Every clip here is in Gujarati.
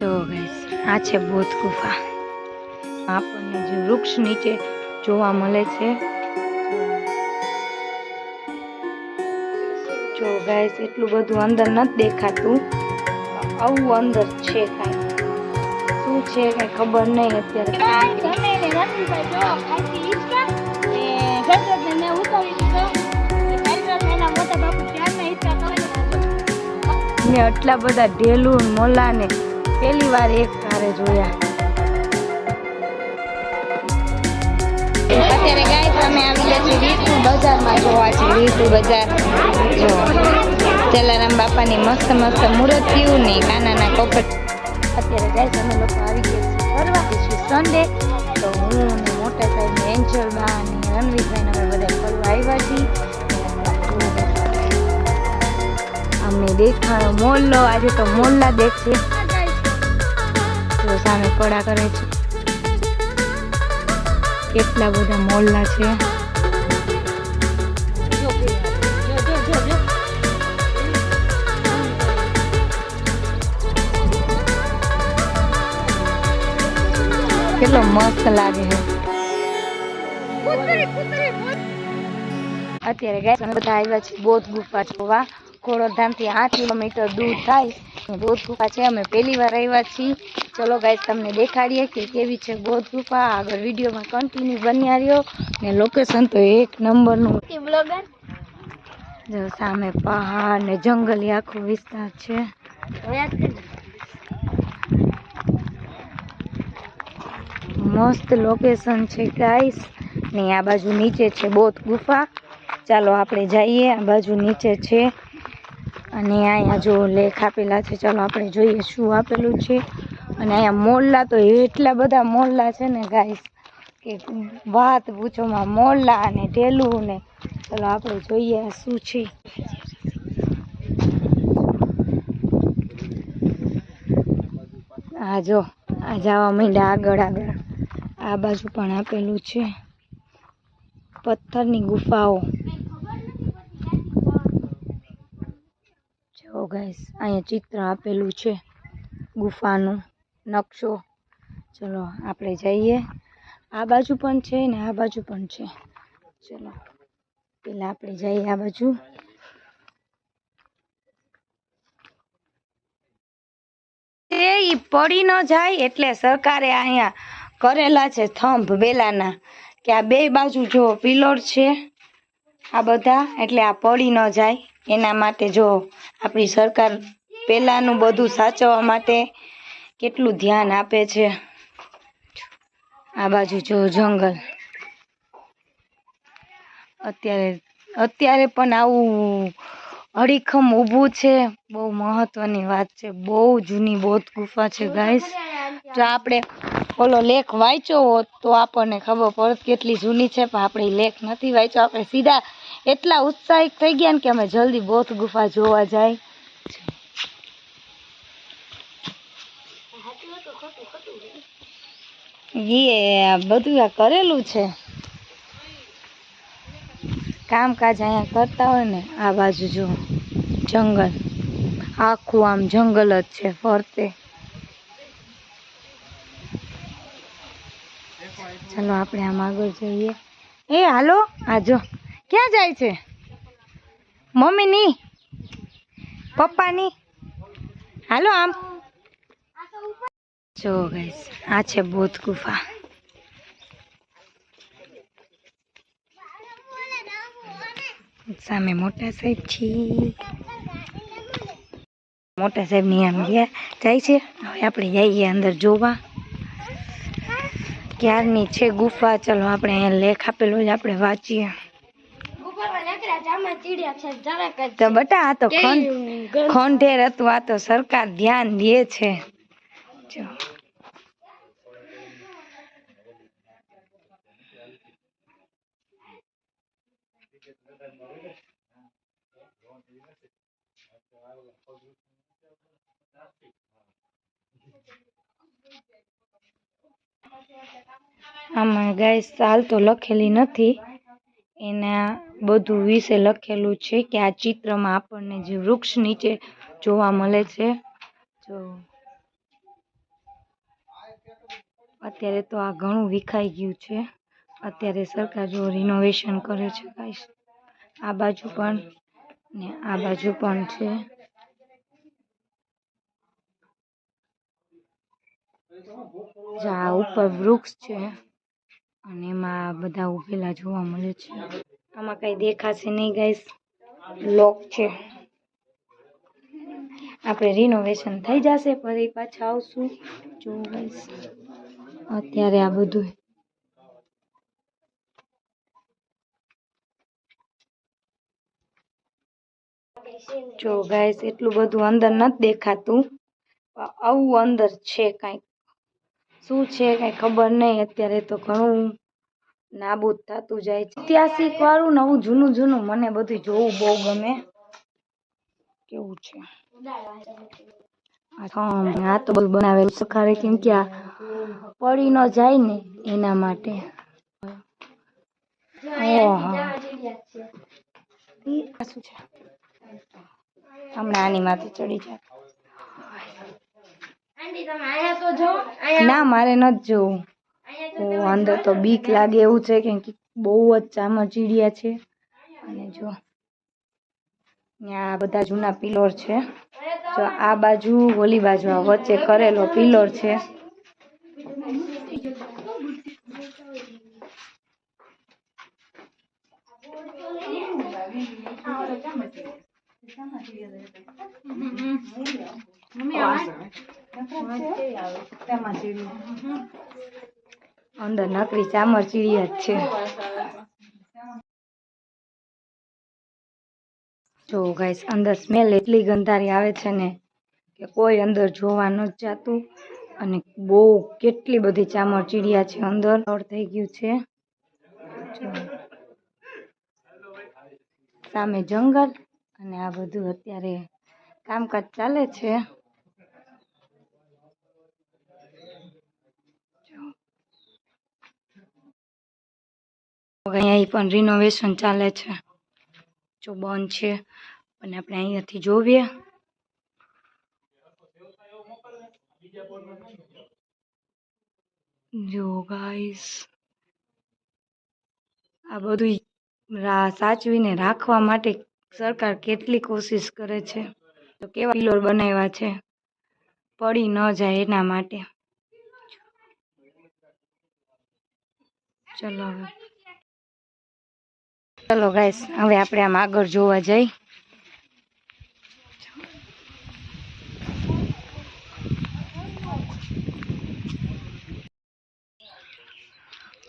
તો આ છે બોધ ગુફા. આપણને જે વૃક્ષ નીચે જોવા મળે છે જો ગાઈસ એટલું બધું અંદર નથી દેખાતું. આવું અંદર છે કાંઈ. શું છે કાંઈ ખબર નહીં અત્યારે. ને આટલા બધા ઢેલું મોલાને પહેલી વાર એક તારે જોયા. અત્યારે ગાય અમે આવી ગયા છીએ રીતુ બજારમાં જોવા છે. રીતુ બજાર, જો. જલારામ બાપાની મસ્ત મસ્ત મૂર્તિઓ ને કાનાના કોપટ. અત્યારે ગાય અમે લોકો આવી ગયા છીએ ફરવા છે સન્ડે તો હું મોટા સાહેબ એન્જલ બા અને રણવીરભાઈ અમે બધા ફરવા આવ્યા છીએ. અમે દેખાણો મોલ્લો આજે તો મોલ્લા દેખશે જો સામે પડા કરે છે. કેટલા બધા મોલ્લા છે. કેટલો મસ્ત લાગે છે. અત્યારે ગયા બધા આવ્યા છે બોધ ગુફા જોવા. ખોડલધામથી આઠ કિલોમીટર દૂર થાય. ને બોધ ગુફા છે. અમે પહેલી વાર આવ્યા છીએ. ચલો ગાય તમને દેખાડીએ કે કેવી છે બોધ ગુફા આગળ વિડીયોમાં કન્ટિન્યુ બન્યા રહ્યો. ને લોકેશન તો એક નંબરનું. જો સામે પહાડ ને જંગલી આખો વિસ્તાર છે. મસ્ત લોકેશન છે ગાઈસ ને આ બાજુ નીચે છે બોધ ગુફા. ચાલો આપણે જઈએ. આ બાજુ નીચે છે અને અહીંયા જો લેખ આપેલા છે, ચાલો આપણે જોઈએ શું આપેલું છે. અને અહીંયા મોલ્લા તો એટલા બધા મોલ્લા છે ને ગાઈસ કે વાત પૂછોમાં મોલ્લા અને ઢેલું ને. ચાલો આપણે જોઈએ શું છે. આ જો, આ જવા માંડ્યા આગળ આગળ. આ બાજુ પણ આપેલું છે. પથ્થરની ગુફાઓ. જો ગાઈસ અહીંયા ચિત્ર આપેલું છે, ગુફાનું નકશો. ચલો, આપણે જઈએ. આ બાજુ પણ છે ને, આ બાજુ પણ છે. ચલો પેલા આપણે જઈએ આ બાજુ. એ પડી ન જાય એટલે સરકારે અહીંયા કરેલા છે થંભ વેલાના કે આ બે બાજુ જો પિલર છે, આ બધા, એટલે આ પડી ન જાય. એના માટે જો આપણી સરકાર પહેલાંનું બધું સાચવવા માટે કેટલું ધ્યાન આપે છે. આ બાજુ જો જંગલ. અત્યારે અત્યારે પણ આવું અડીખમ ઊભું છે. બહુ મહત્વની વાત છે. બહુ જૂની બોધ ગુફા છે ગાઈસ જો આપણે ઓલો લેખ વાંચ્યો હોત તો આપણને ખબર પડત કેટલી જૂની છે, પણ આપણે લેખ નથી વાંચ્યો. આપણે સીધા એટલા ઉત્સાહિત થઈ ગયા ને કે અમે જલ્દી બોધ ગુફા જોવા જાય. એ બધું આ કરેલું છે. કામકાજ અહીંયા કરતા હોય ને, આ બાજુ જો, જંગલ. આખું આમ જંગલ જ છે, ફરતે. ચાલો, આપણે આમ આગળ જઈએ. એ, હાલો, આ જો. ક્યાં જાય છે? મમ્મીની પપ્પાની હાલો આમ. જો ગાઈસ આ છે બોધ ગુફા. સામે મોટા સાહેબ છે. મોટા સાહેબની આમ ગયા. જાય છે. હવે આપણે જઈએ અંદર જોવા. ક્યારની છે ગુફા? ચલો આપણે અહીંયા લેખ આપેલો જ આપણે વાંચીએ ઉપરમાં લખેલા જામાં ચીડિયા છે જરાક જ તો બટા આ તો ખંડ ખંડેર હતું આ તો સરકાર ધ્યાન દે છે. જો. આમાં ગાય સાલ તો લખેલી નથી. એના બધું વિશે લખેલું છે કે આ ચિત્રમાં આપણને જે વૃક્ષ નીચે જોવા મળે છે, જો અત્યારે તો આ ઘણું વિખાઈ ગયું છે. અત્યારે સરકાર જો રિનોવેશન કરે છે ગાઈસ આ બાજુ પણ ને આ બાજુ પણ છે. આ ઉપર વૃક્ષ છે. અને એમાં બધા ઉભેલા જોવા મળે છે. આમાં કઈ દેખાશે નહીં ગાઈસ લોક છે. આપણે રિનોવેશન થઈ જશે, ફરી પાછા આવશું. જો ગાઈસ અત્યારે આ બધું. જો ગાઈસ એટલું બધું અંદર નથી દેખાતું. આવું અંદર છે કાંઈક. શું છે, કાંઈ ખબર નહીં. અત્યારે તો ઘણું નાબૂદ થતું જાય છે. ઐતિહાસિક વાળું નવું, જૂનું જૂનું. મને બધું જોવું બહુ ગમે. કેવું છે? આ તો બધું બનાવેલું સખારે કેમ કે આ પડી ન જાય ને એના માટે. હમણાં આની માથે ચડી જાય આંટી તમે અહીંયા તો જો ના મારે નથી જોવું. અંદર તો બીક લાગે એવું છે કેમ કે બહુ જ ચામચીડિયા છે. અને જો ત્યાં બધા જૂના પિલોર છે. જો આ બાજુ હોલી બાજુ આ વચ્ચે કરેલો પિલોર છે. અંદર નકરી ચામરચીડિયા જ છે. જો ગાઈસ અંદર સ્મેલ એટલી ગંધારી આવે છે ને કે કોઈ અંદર જોવા ન જાતું. અને બહુ કેટલી બધી ચામરચીડિયા છે અંદર. ઓર થઈ ગયું છે. સામે જંગલ અને આ બધું અત્યારે કામકાજ ચાલે છે. અહીંયા પણ રિનોવેશન ચાલે છે. જો બંધ છે, અને આપણે અહીંયાથી જોઈએ જો ગાઈસ આ બધું સાચવીને રાખવા માટે સરકાર કેટલી કોશિશ કરે છે. તો કેવા પિલોર બનાવ્યા છે, પડી ન જાય એના માટે. ચલો હવે. ચલો ગાઈસ હવે આપણે આમ આગળ જોવા જઈ.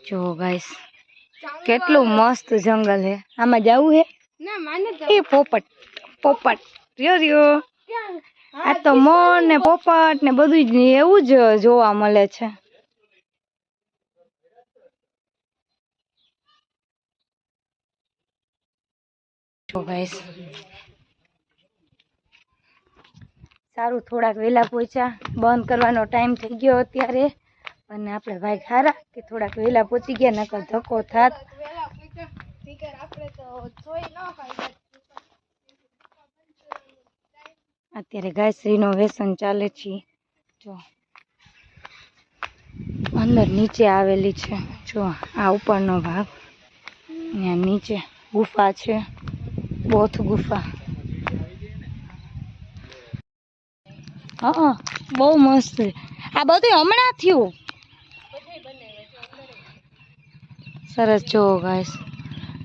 જો ગાઈસ કેટલું મસ્ત જંગલ હે. આમાં જવું હે? ના માને એ પોપટ પોપટ. રહ્યો રહ્યો. આ તો મોર ને પોપટ ને બધું જ એવું જ જોવા મળે છે. ગાઈસ સારું, થોડાક વહેલા પહોંચ્યા. બંધ કરવાનો ટાઈમ થઈ ગયો અત્યારે. અને આપણે ભાઈ ખારા કે થોડાક વહેલા પહોંચી ગયા, નકર ધક્કો થાત. અત્યારે ગાયશ્રીનો વ્યસન ચાલે છે. જો, અંદર નીચે આવેલી છે. જો, આ ઉપરનો ભાગ. ત્યાં નીચે ગુફા છે. બોથ ગુફા હા બહુ મસ્ત. આ બધું હમણાં થયું સરસ જુઓ ગાઈસ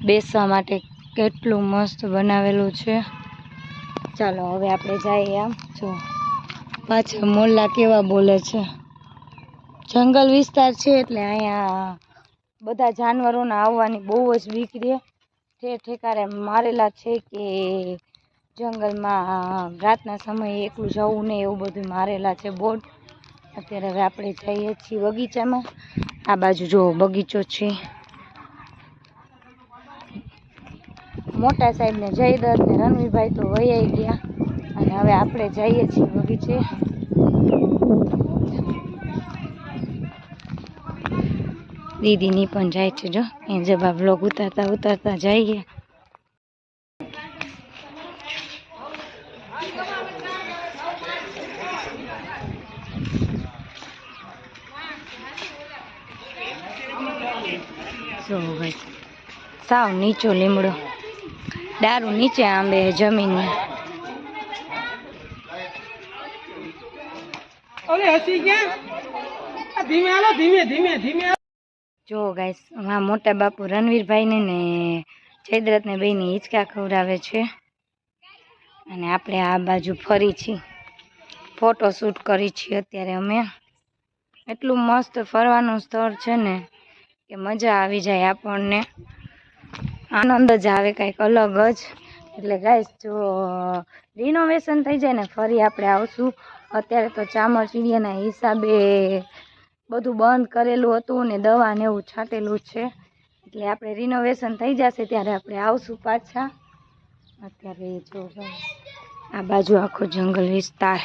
બેસવા માટે કેટલું મસ્ત બનાવેલું છે. ચાલો, હવે આપણે જઈએ આમ જો પાછા મોલ્લા કેવા બોલે છે. જંગલ વિસ્તાર છે એટલે અહીંયા બધા જાનવરોના આવવાની બહુ જ બીક રહે. ઠેર ઠેકારે મારેલા છે કે જંગલમાં રાતના સમયે એકલું જવું નહીં એવું બધું મારેલા છે બોર્ડ અત્યારે હવે આપણે જઈએ છીએ બગીચામાં. આ બાજુ જો બગીચો છે. મોટા સાહેબને જયદત્ત ને રણવીરભાઈ તો વૈયાઈ ગયા. અને હવે આપણે જઈએ છીએ બગીચે. દીદીની પણ જાય છે, જો. એ જવા બ્લોગ ઉતારતા ઉતારતા જઈએ સાવ નીચો લીમડો. દારૂ નીચે આંબે જમીન ધીમે ધીમે ધીમે. જો ગાઈસ હા મોટા બાપુ રણવીરભાઈને ને જયદ્રથને બેને હિંચકા ખવડાવે છે. અને આપણે આ બાજુ ફરી છીએ. ફોટો શૂટ કરી છીએ અત્યારે અમે. એટલું મસ્ત ફરવાનું સ્થળ છે ને કે મજા આવી જાય આપણને. આનંદ જ આવે, કંઈક અલગ જ. એટલે ગાઈસ જો રિનોવેશન થઈ જાય ને ફરી આપણે આવશું. અત્યારે તો ચામરચીડિયાના હિસાબે બધું બંધ કરેલું હતું ને દવા ને એવું છાંટેલું છે. એટલે આપણે રિનોવેશન થઈ જશે ત્યારે આપણે આવશું પાછા. અત્યારે જો આ બાજુ આખો જંગલ વિસ્તાર.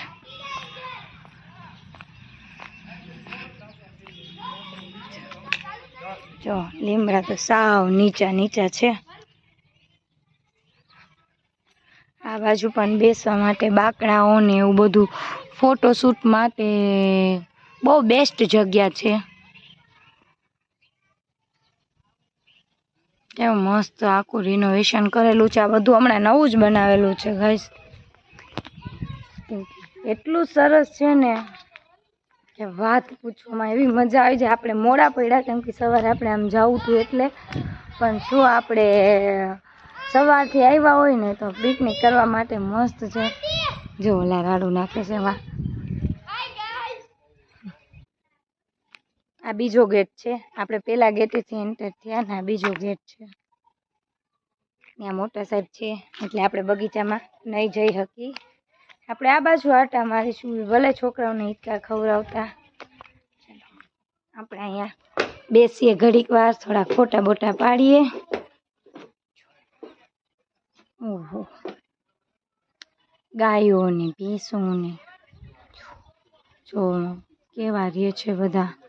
જો લીમડા તો સાવ નીચા નીચા છે. આ બાજુ પણ બેસવા માટે બાકડાઓ ને એવું બધું ફોટોશૂટ માટે બહુ બેસ્ટ જગ્યા છે. કેવું મસ્ત આખું રિનોવેશન કરેલું છે. આ બધું હમણાં નવું જ બનાવેલું છે ગાઈસ એટલું સરસ છે ને કે વાત પૂછવામાં એવી મજા આવી જાય. આપણે મોડા પડ્યા કેમ કે સવારે આપણે આમ જવું હતું એટલે. પણ શું આપણે સવારથી આવ્યા હોય ને તો પિકનિક કરવા માટે મસ્ત છે. જો ઓલા રાડું નાખે છે એમાં આ બીજો ગેટ છે. આપણે પેલા ગેટેથી એન્ટર થયા આ બીજો ગેટ છે. ત્યાં મોટા સાહેબ છે. એટલે આપણે બગીચામાં નહીં જઈ શકી આપણે આ બાજુ આટા મારીશું. ભલે છોકરાઓને હિંચકા ખવડાવતા. આપણે અહીંયા બેસીએ ઘડીક વાર, થોડા ફોટા બોટા પાડીએ. ઓહો. ગાયોને ને ભેંસો જો, કેવા રહે છે બધા.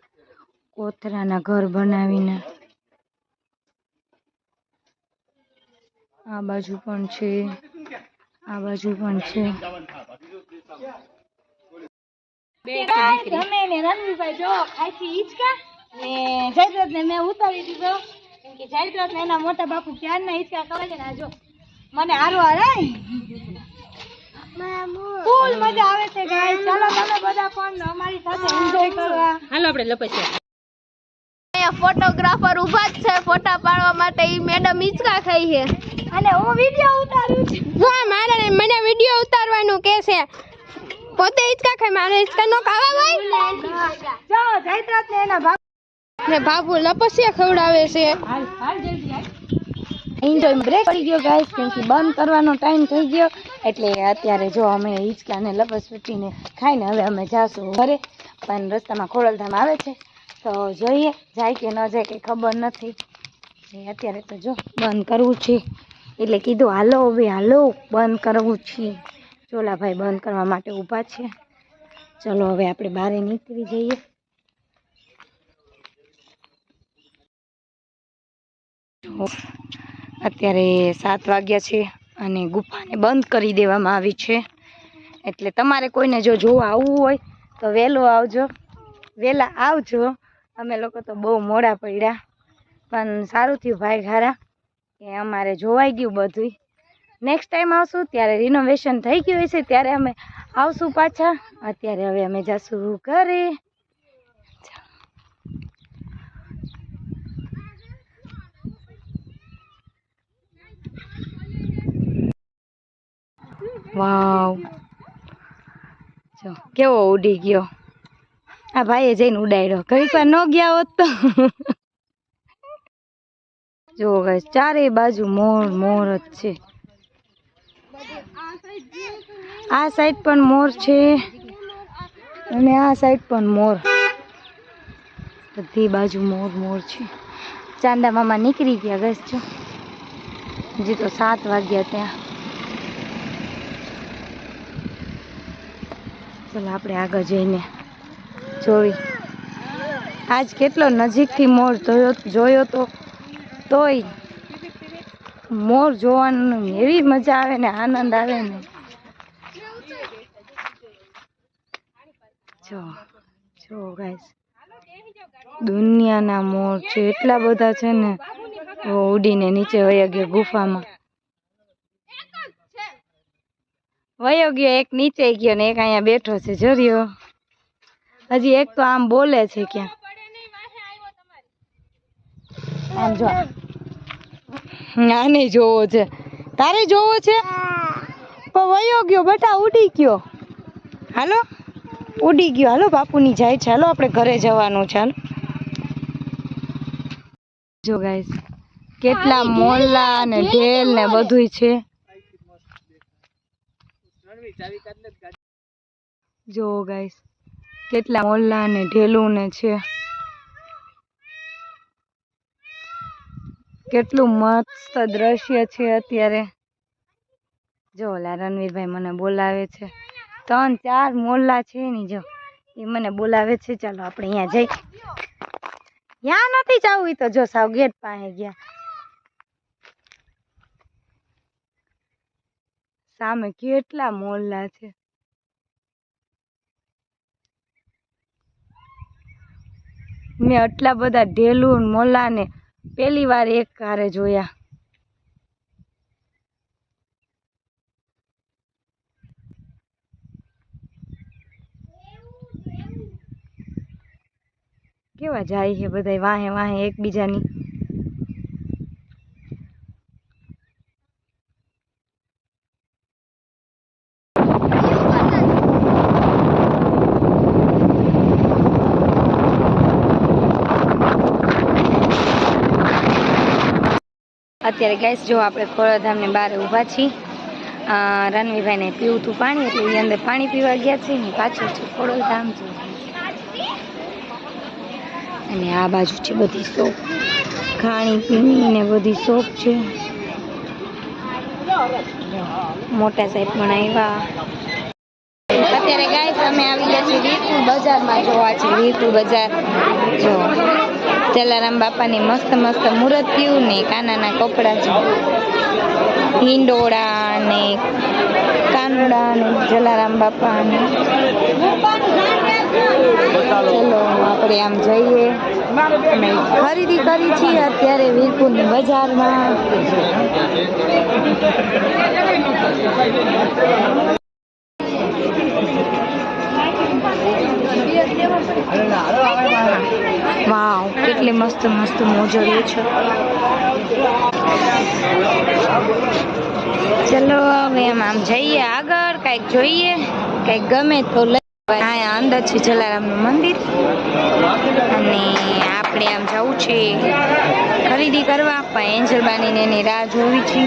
કોથરાના ઘર બનાવીને. આ બાજુ પણ છે. આ બાજુ પણ છે. અમે ને રણવીરભાઈ જો ખાઈથી હિંચકા ને જયદ્રથને મેં ઉતારી દીધો. કેમ કે જયદ્રથ ને એના મોટા બાપુ ક્યારના હિંચકા કરે છે ને? જો મને હારો હારે. ફૂલ મજા આવે છે ગાઈસ. ચાલો તમે બધા પણ અમારી સાથે એન્જોય કરવા હાલો આપણે લપસીએ. અહીંયા ફોટોગ્રાફર ઊભા જ છે ફોટા પાડવા માટે ઈ મેડમ હિંચકા ખાઈ છે. અને હું વીડિયો ઉતારું છું. જો મારે મને વીડિયો ઉતારવાનું કે છે. પોતે ઈચકા ખાય મારે હિંચકા નો ખાવા ભાઈ જો જયદ્રથ ને એના બાપ ને બાબુ લપસિયા ખવડાવે છે. હાલ હાલ જલ્દી હાલ. એન્જોય બ્રેક પડી ગયો ગાઈસ કેમ કે બંધ કરવાનો ટાઈમ થઈ ગયો. એટલે અત્યારે જો અમે હિચકા ને લપસપટ્ટીને ખાઈને હવે અમે જાશું ઘરે. પણ રસ્તામાં ખોડલધામ આવે છે. તો જોઈએ, જાય કે ન જાય કંઈ ખબર નથી. અત્યારે તો જો, બંધ કરવું છે. એટલે કીધું, હાલો, હવે હાલો, બંધ કરવું છે. ચોલાભાઈ બંધ કરવા માટે ઊભા છે. ચલો, હવે આપણે બહાર નીકળી જઈએ. અત્યારે સાત વાગ્યા છે અને ગુફાને બંધ કરી દેવામાં આવી છે. એટલે તમારે કોઈને જો જોવા આવવું હોય તો વહેલો આવજો. વહેલા આવજો. અમે લોકો તો બહુ મોડા પડ્યા, પણ સારું થયું ભાઈ ઘારા. કે અમારે જોવાઈ ગયું બધું નેક્સ્ટ ટાઈમ આવશું, ત્યારે રિનોવેશન થઈ ગયું હશે, ત્યારે અમે આવશું પાછા. અત્યારે હવે અમે જઈશું ઘરે. વાવ. જો, કેવો ઉડી ગયો. આ ભાઈએ જઈને ઉડાડ્યો. ઘડીક વાર ન ગયા હોત તો. જો guys, ચારેય બાજુ મોર મોર જ છે. આ સાઈડ પણ મોર છે અને આ સાઈડ પણ મોર. બધી બાજુ મોર મોર છે. ચાંદા મામા નીકળી ગયા ગસ જો. હજી તો સાત વાગ્યા ત્યાં. ચલો આપણે આગળ જઈને જોઈ આજ કેટલો નજીકથી મોર જોયો જોયો તો તોય મોર જોવાનું એવી મજા આવે ને, આનંદ આવે ને. જો જો ગાઈસ દુનિયાના મોર છે, એટલા બધા છે ને ઉડીને નીચે વયા ગયા ગુફામાં. વયો ગયો, એક નીચે ગયો ને, એક અહીંયા બેઠો છે. જર્યો હજી એક તો આમ બોલે છે ક્યાં આમ જો. આને જોવો છે. તારે જોવો છે? પણ વયો ગયો બેટા ઉડી ગયો. હાલો? ઉડી ગયો. હાલો બાપુની જાય છે. હાલો આપણે ઘરે જવાનું છે. હાલો. જો ગાઈસ કેટલા મોલ્લા ને ઢેલ ને બધુંય છે. જો ગાઈસ કેટલા મોલ્લા ને ઢેલું ને છે. કેટલું મસ્ત દ્રશ્ય છે અત્યારે. જો ઓલા રણવીરભાઈ મને બોલાવે છે. ત્રણ ચાર મોલ્લા છે ને જો. એ મને બોલાવે છે. ચાલો આપણે અહીંયા જઈ. ત્યાં નથી જવું તો જો સાવ ગેટ પાસે ગયા. સામે કેટલા મોલ્લા છે. મેં આટલા બધા ઢેલું ને મોલ્લા ને પહેલી વાર એક કારે જોયા. કેવા જાય છે બધા વાહે વાહે એકબીજાની? અત્યારે ગેસ જો આપણે ખોડાધામની બહાર ઊભા છીએ રણવીભાઈને પીવું હતું પાણી, એટલે એ અંદર પાણી પીવા ગયા છે ને પાછળ છે ખોડલધામ છે. અને આ બાજુ છે બધી શોપ. ખાણી પીણી ને બધી શોપ છે. મોટા સાહેબ પણ આવ્યા. અત્યારે ગાય અમે આવી ગયા છીએ વીરપુર બજારમાં. જોવા છે વીરપુર બજાર. જો. જલારામ બાપાની મસ્ત મસ્ત મૂર્તિઓ ને કાનાના કપડાં છે. હિંડોળા ને કાનુડા ને જલારામ બાપા ને ચલો આપણે આમ જઈએ. અમે ખરીદી કરી છીએ અત્યારે વીરપુરની બજારમાં વાવ કેટલી મસ્ત મસ્ત મોજડીઓ છે. ચલો, હવે એમ આમ જઈએ આગળ, કાંઈક જોઈએ, કાંઈક ગમે તો લઈ અહીંયા અંદર છે જલારામનું મંદિર. અને આપણે આમ જવું છે ખરીદી કરવા, પણ એન્જલ બાનીને એની રાહ જોવી છે.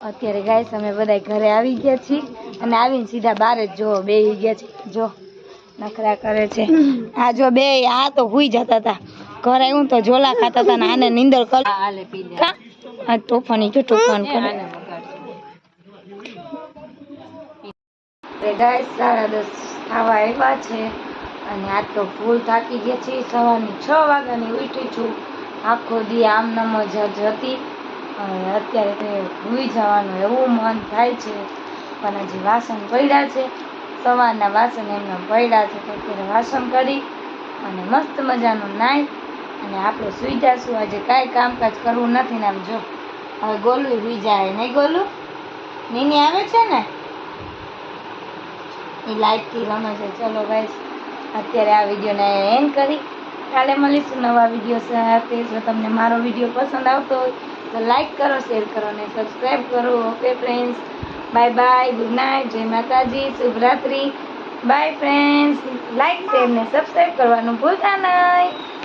અત્યારે ગાય અમે બધા ઘરે આવી ગયા છીએ અને આવીને સીધા બહાર જ જો બે ગયા છે જો. નખરા કરે છે. આ જો બે આ તો હુઈ જતા હતા ઘરે આવ્યું તો ઝોલા ખાતા હતા ને આને નીંદર કર આ તોફાની જો તોફાન કરે. ગાય સાડા દસ થવા આવ્યા છે. અને આજ તો ફૂલ થાકી ગયા છે સવારની છ વાગ્યાની ઉઠી છું. આખો દી આમ નમ જ હતી. અને અત્યારે ભૂઈ જવાનું એવું મન થાય છે. પણ હજી વાસણ પડ્યા છે. સવારના વાસણ એમના પડ્યા છે તો વાસણ કરી અને મસ્ત મજાનું નાઈ અને આપણે સુઈ જશું. આજે કાંઈ કામકાજ કરવું નથી ને આમ જો. હવે ગોલું સુઈ જાય. નહીં ગોલું? નીની આવે છે ને? એ લાઇટથી રમે છે. ચલો ગાઈસ અત્યારે આ વિડીયોને એન્ડ કરી. કાલે મળીશું નવા વીડિયો સાથે. જો તમને મારો વીડિયો પસંદ આવતો હોય તો લાઈક કરો શેર કરો અને સબસ્ક્રાઈબ કરો. Okay friends bye bye good night જય માતાજી, શુભરાત્રી. બાય ફ્રેન્ડ્સ લાઈક શેર ને સબસ્ક્રાઈબ કરવાનું ભૂલતા નહીં.